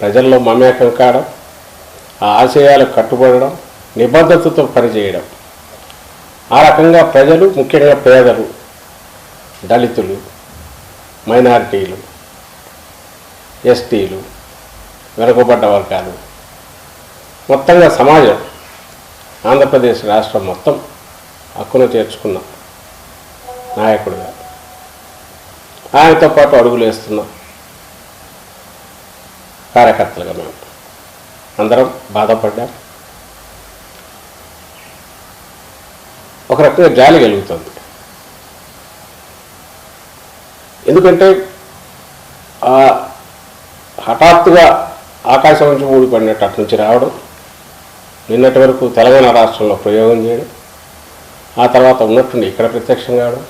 ప్రజల్లో మమేకం కావడం ఆ ఆశయాలకు కట్టుబడడం నిబద్ధతతో పనిచేయడం. ఆ రకంగా ప్రజలు ముఖ్యంగా పేదలు దళితులు మైనారిటీలు ఎస్టీలు వెనుకబడ్డ వర్గాలు మొత్తంగా సమాజం ఆంధ్రప్రదేశ్ రాష్ట్రం మొత్తం హక్కును చేర్చుకున్న నాయకుడుగా. ఆయనతో పాటు అడుగులు వేస్తున్న కార్యకర్తలుగా మేము అందరం బాధపడ్డాం. ఒక రకంగా జాలి కలుగుతుంది. ఎందుకంటే ఆ హఠాత్తుగా ఆకాశం నుంచి ఊడిపడినట్టు అటు నుంచి రావడం నిన్నటి వరకు తెలంగాణ రాష్ట్రంలో ప్రయోగం చేయడం ఆ తర్వాత ఉన్నట్టుండి ఇక్కడ ప్రత్యక్షం కావడం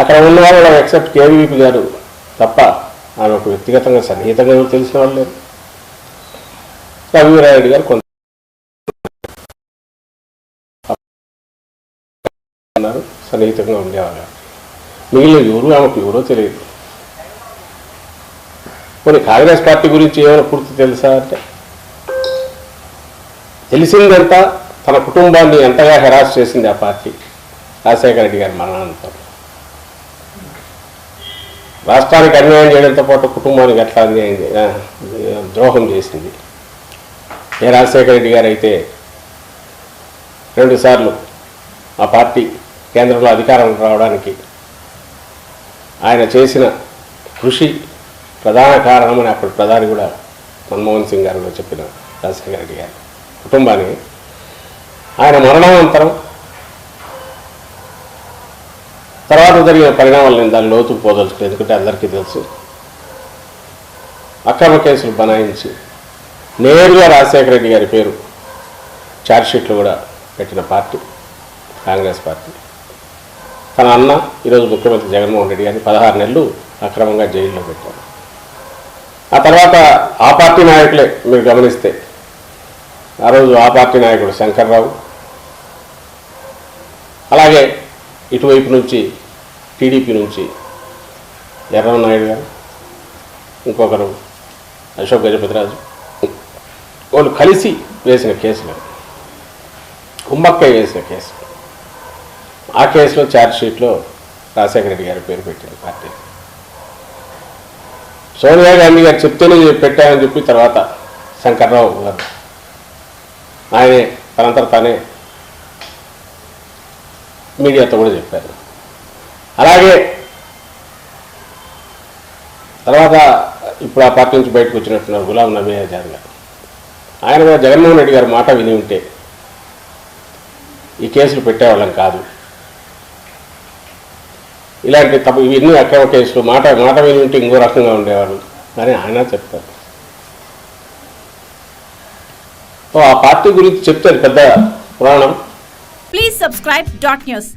అక్కడ ఉన్న వాళ్ళు ఎక్సెప్ట్ కేవీపీ గారు తప్ప ఆమెకు వ్యక్తిగతంగా సన్నిహితంగా తెలిసిన వాళ్ళు లేరు. రవివరాయుడు గారు కొంత అన్నారు సన్నిహితంగా ఉండేవాళ్ళు. మిగిలిన ఎవరు ఆమెకు ఎవరో తెలియదు. కొన్ని కాంగ్రెస్ పార్టీ గురించి ఏమైనా పూర్తి తెలుసా అంటే? తెలిసిందంతా తన కుటుంబాన్ని ఎంతగా హెరాస్ చేసింది ఆ పార్టీ. రాజశేఖర రెడ్డి గారి మరణానంతరం. రాష్ట్రానికి అన్యాయం చేయడంతో పాటు కుటుంబానికి ఎట్లా అన్యాయం ద్రోహం చేసింది. ఏ రాజశేఖర రెడ్డి గారు అయితే రెండుసార్లు ఆ పార్టీ కేంద్రంలో అధికారం రావడానికి ఆయన చేసిన కృషి ప్రధాన కారణమని అప్పుడు ప్రధాని కూడా మన్మోహన్ సింగ్ గారు చెప్పిన రాజశేఖర రెడ్డి గారు. కుటుంబానికి ఆయన మరణానంతరం తర్వాత జరిగిన పరిణామాలు నేను దాని లోతుకు పోదలుచుకోలేదు ఎందుకంటే అందరికీ తెలుసు. అక్రమ కేసులు బనాయించి నేరుగా రాజశేఖర రెడ్డి గారి పేరు ఛార్జ్షీట్లు కూడా పెట్టిన పార్టీ కాంగ్రెస్ పార్టీ. తన అన్న ఈరోజు ముఖ్యమంత్రి జగన్మోహన్ రెడ్డి గారిని పదహారు నెలలు అక్రమంగా జైల్లో పెట్టారు. ఆ తర్వాత ఆ పార్టీ నాయకులే మీరు గమనిస్తే ఆ రోజు ఆ పార్టీ నాయకుడు శంకర్రావు అలాగే ఇటువైపు నుంచి టీడీపీ నుంచి ఎర్రవ నాయుడు గారు ఇంకొకరు అశోక్ గజపతిరాజు వాళ్ళు కలిసి వేసిన కేసులు కుమ్మక్కయ్య వేసిన కేసు. ఆ కేసులో ఛార్జ్షీట్లో రాజశేఖర రెడ్డి గారి పేరు పెట్టింది పార్టీ. సోనియా గాంధీ గారు చెప్తేనే పెట్టామని చెప్పి తర్వాత శంకర్రావు గారు ఆయనే తనంతా తానే మీడియాతో కూడా చెప్పారు. అలాగే తర్వాత ఇప్పుడు ఆ పార్టీ నుంచి బయటకు వచ్చినట్టున్నారు గులాం నబీ ఆజాద్ గారు. ఆయన కూడా జగన్మోహన్ రెడ్డి గారి మాట విని ఉంటే ఈ కేసులు పెట్టేవాళ్ళం కాదు. ఇలాంటి తప్పు ఇవన్నీ అక్రమ కేసులు మాట మాట విని ఉంటే ఇంకో రకంగా ఉండేవారు. అని ఆయన చెప్తారు. సో ఆ పార్టీ గురించి చెప్తారు పెద్ద పురాణం. Please subscribe dot news